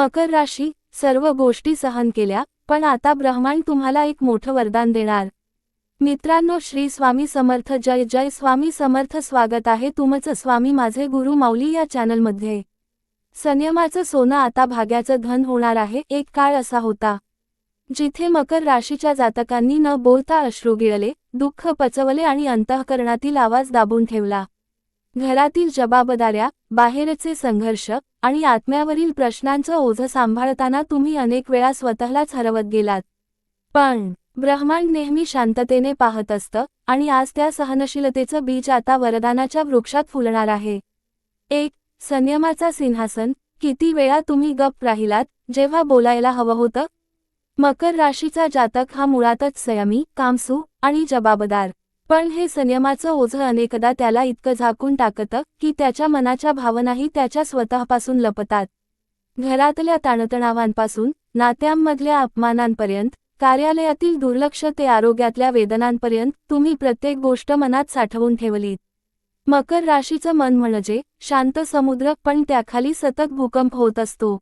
मकर राशी सर्व गोष्टी सहन केल्या पण आता ब्रह्मांड तुम्हाला एक मोठं वरदान देणार. मित्रांनो श्री स्वामी समर्थ जय जय. स्वामी समर्थ स्वागत आहे तुमचं. स्वामी माझे गुरु माऊली या चॅनलमध्ये. संयमाचं सोनं आता भाग्याचं धन होणार आहे. एक काळ असा होता जिथे मकर राशीच्या जातकांनी न बोलता अश्रू गिळले दुःख पचवले आणि अंतःकरणातील आवाज दाबून ठेवला. घरातील जबाबदाऱ्या बाहेरचे संघर्ष आणि आत्म्यावरील प्रश्नांचं ओझं सांभाळताना तुम्ही अनेक वेळा स्वतःलाच हरवत गेलात. पण ब्रह्मांड नेहमी शांततेने पाहत असतं आणि आज त्या सहनशीलतेचं बीज आता वरदानाच्या वृक्षात फुलणार आहे. एक संयमाचा सिंहासन किती वेळा तुम्ही गप्प राहिलात जेव्हा बोलायला हवं होतं? मकर राशीचा जातक हा मुळातच संयमी कामसू आणि जबाबदार. पण हे संयमाचं ओझं अनेकदा त्याला इतकं झाकून टाकतं की त्याच्या मनाच्या भावनाही त्याच्या स्वतःपासून लपतात. घरातल्या ताणतणावांपासून नात्यांमधल्या अपमानांपर्यंत कार्यालयातील दुर्लक्ष ते आरोग्यातल्या वेदनांपर्यंत तुम्ही प्रत्येक गोष्ट मनात साठवून ठेवलीत. मकर राशीचं मन म्हणजे शांत समुद्र पण त्याखाली सतत भूकंप होत असतो.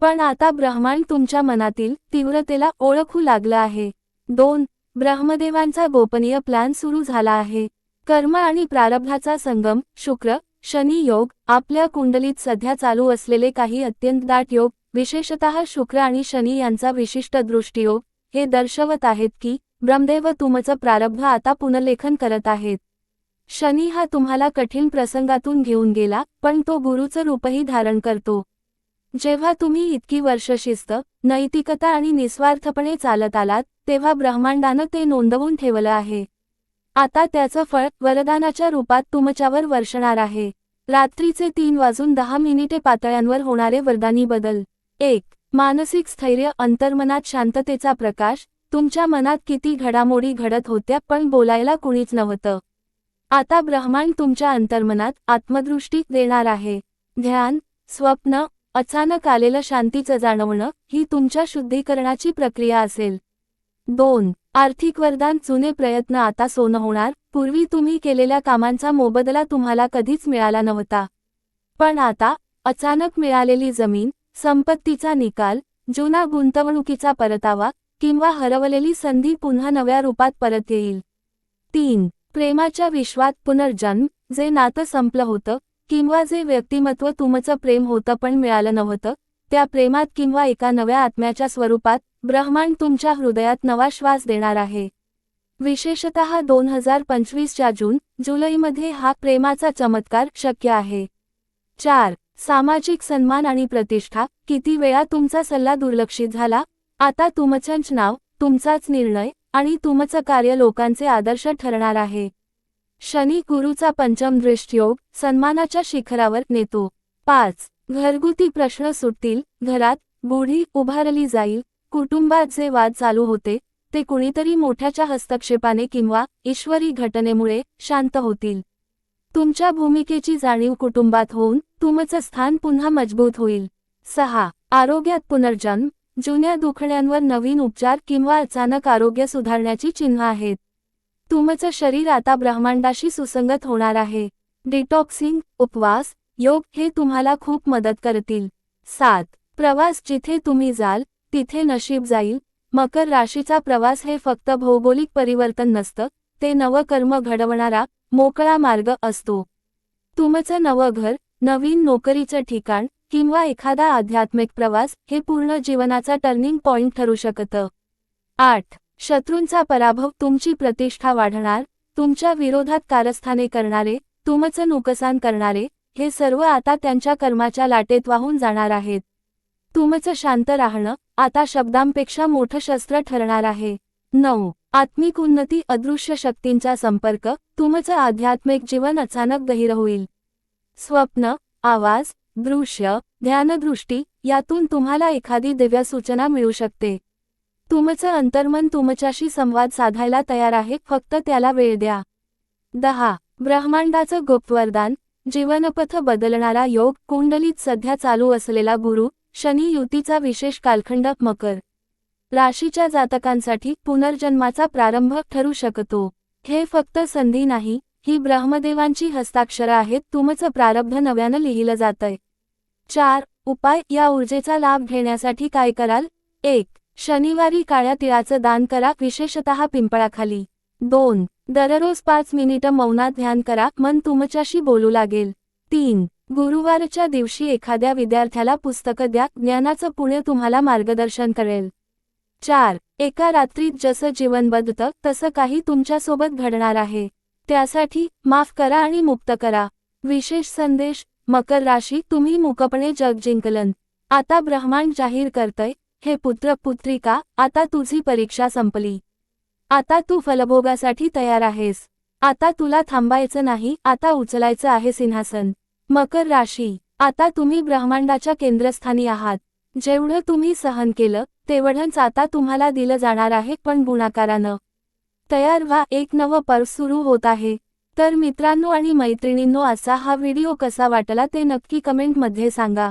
पण आता ब्रह्मांड तुमच्या मनातील तीव्रतेला ओळखू लागलं आहे. दोन ब्रह्मदेवांचा गोपनीय प्लॅन सुरू झाला आहे. कर्म आणि प्रारब्धाचा संगम शुक्र शनी योग आपल्या कुंडलीत सध्या चालू असलेले काही अत्यंत दाट योग विशेषतः शुक्र आणि शनी यांचा विशिष्ट दृष्टियोग हे दर्शवत आहेत की ब्रह्मदेव तुमचं प्रारब्ध आता पुनर्लेखन करत आहेत. शनी हा तुम्हाला कठीण प्रसंगातून घेऊन गेला पण तो गुरुचं रूपही धारण करतो. जेव्हा तुम्ही इतकी वर्ष शिस्त नैतिकता आणि निस्वार्थपणे चालत आलात तेव्हा ब्रह्मांडानं ते नोंदवून ठेवलं आहे. आता त्याचं फळ वरदानाच्या रूपात तुमच्यावर वर्षणार आहे. रात्रीचे तीन वाजून दहा मिनिटे पातळ्यांवर होणारे वरदानी बदल. एक मानसिक स्थैर्य अंतर्मनात शांततेचा प्रकाश. तुमच्या मनात किती घडामोडी घडत होत्या पण बोलायला कुणीच नव्हतं. आता ब्रह्मांड तुमच्या अंतर्मनात आत्मदृष्टी देणार आहे. ध्यान स्वप्न अचानक आलेलं शांतीचं जाणवणं ही तुमच्या शुद्धीकरणाची प्रक्रिया असेल. दोन आर्थिक वरदान जुने प्रयत्न आता सोनं होणार. पूर्वी तुम्ही केलेल्या कामांचा मोबदला तुम्हाला कधीच मिळाला नव्हता. पण आता अचानक मिळालेली जमीन संपत्तीचा निकाल जुना गुंतवणुकीचा परतावा किंवा हरवलेली संधी पुन्हा नव्या रूपात परत येईल. तीन प्रेमाच्या विश्वात पुनर्जन्म जे नातं संपलं होतं किंवा जे व्यक्तिमत्व तुमचं प्रेम होतं पण मिळालं नव्हतं त्या प्रेमात किंवा एका नव्या आत्म्याच्या स्वरूपात ब्रह्मांड तुमच्या हृदयात नवा श्वास देणार आहे. विशेषतः दोन हजार पंचवीसच्या जून जुलैमध्ये हा प्रेमाचा चमत्कार शक्य आहे. चार सामाजिक सन्मान आणि प्रतिष्ठा किती वेळा तुमचा सल्ला दुर्लक्षित झाला? आता तुमचंच नाव तुमचाच निर्णय आणि तुमचं कार्य लोकांचे आदर्श ठरणार आहे. शनी गुरुचा पंचम दृष्टयोग सन्मानाच्या शिखरावर नेतो. पाच. घरगुती प्रश्न सुटतील. घरात बुढी उभारली जाईल. कुटुंबात जे वाद चालू होते. ते कुणीतरी मोठ्याच्या हस्तक्षेपाने किंवा ईश्वरी घटनेमुळे शांत होतील. तुमच्या भूमिकेची जाणीव कुटुंबात होऊन तुमचं स्थान पुन्हा मजबूत होईल. सहा. आरोग्यात पुनर्जन्म. जुन्या दुखण्यांवर नवीन उपचार किंवा अचानक आरोग्य सुधारण्याची चिन्ह आहेत. तुमचं शरीर आता ब्रह्मांडाशी सुसंगत होणार आहे. डिटॉक्सिंग उपवास योग हे तुम्हाला खूप मदत करतील. सात. प्रवास जिथे तुम्ही जाल तिथे नशीब जाईल. मकर राशीचा प्रवास हे फक्त भौगोलिक परिवर्तन नसतं ते नवं कर्म घडवणारा मोकळा मार्ग असतो. तुमचं नवं घर नवीन नोकरीचं ठिकाण किंवा एखादा आध्यात्मिक प्रवास हे पूर्ण जीवनाचा टर्निंग पॉइंट ठरू शकतं. आठ. शत्रूंचा पराभव तुमची प्रतिष्ठा वाढणार तुमच्या विरोधात कारस्थाने करणारे तुमचं नुकसान करणारे हे सर्व आता त्यांच्या कर्माच्या लाटेत वाहून जाणार आहेत. तुमचं शांत राहणं आता शब्दांपेक्षा मोठं शस्त्र ठरणार आहे. नऊ. आत्मिक उन्नती अदृश्य शक्तींचा संपर्क तुमचं आध्यात्मिक जीवन अचानक गहिर होईल. स्वप्न आवाज दृश्य ध्यानदृष्टी यातून तुम्हाला एखादी दिव्य सूचना मिळू शकते. तुमचं अंतर्मन तुमच्याशी संवाद साधायला तयार आहे फक्त त्याला वेळ द्या. दहा. ब्रह्मांडाचं गुप्तवरदान जीवनपथ बदलणारा योग कुंडलीत सध्या चालू असलेला गुरु शनी युतीचा विशेष कालखंड मकर. राशीच्या जातकांसाठी पुनर्जन्माचा प्रारंभ ठरू शकतो. हे फक्त संधी नाही ही ब्रह्मदेवांची हस्ताक्षरं आहेत तुमचं प्रारब्ध नव्यानं लिहिलं जातंय. चार. उपाय या ऊर्जेचा लाभ घेण्यासाठी काय कराल? एक. शनिवारी काळ्या तिळाचं दान करा विशेषतः पिंपळाखाली. दोन दररोज पाच मिनिटं मौनात ध्यान करा मन तुमच्याशी बोलू लागेल. तीन गुरुवारच्या दिवशी एखाद्या विद्यार्थ्याला पुस्तकं द्या ज्ञानाचं पुणे तुम्हाला मार्गदर्शन करेल. चार एका रात्रीत जसं जीवन बदतं तसं काही तुमच्यासोबत घडणार आहे. त्यासाठी माफ करा आणि मुक्त करा. विशेष संदेश मकर राशी तुम्ही मुकपणे जग जिंकलन आता ब्रह्मांड जाहीर करतय हे पुत्र पुत्रिका आता तुझी परीक्षा संपली. आता तू फलभोगासाठी तयार आहेस. आता तुला थांबायचं नाही आता उचलायचं आहे सिंहासन. मकर राशी आता तुम्ही ब्रह्मांडाच्या केंद्रस्थानी आहात. जेवढं तुम्ही सहन केलं तेवढंच आता तुम्हाला दिलं जाणार आहे पण गुणाकारानं. तयार व्हा एक नवं पर्व सुरू होत आहे. तर मित्रांनो आणि मैत्रिणींनो असा हा व्हिडिओ कसा वाटला ते नक्की कमेंटमध्ये सांगा.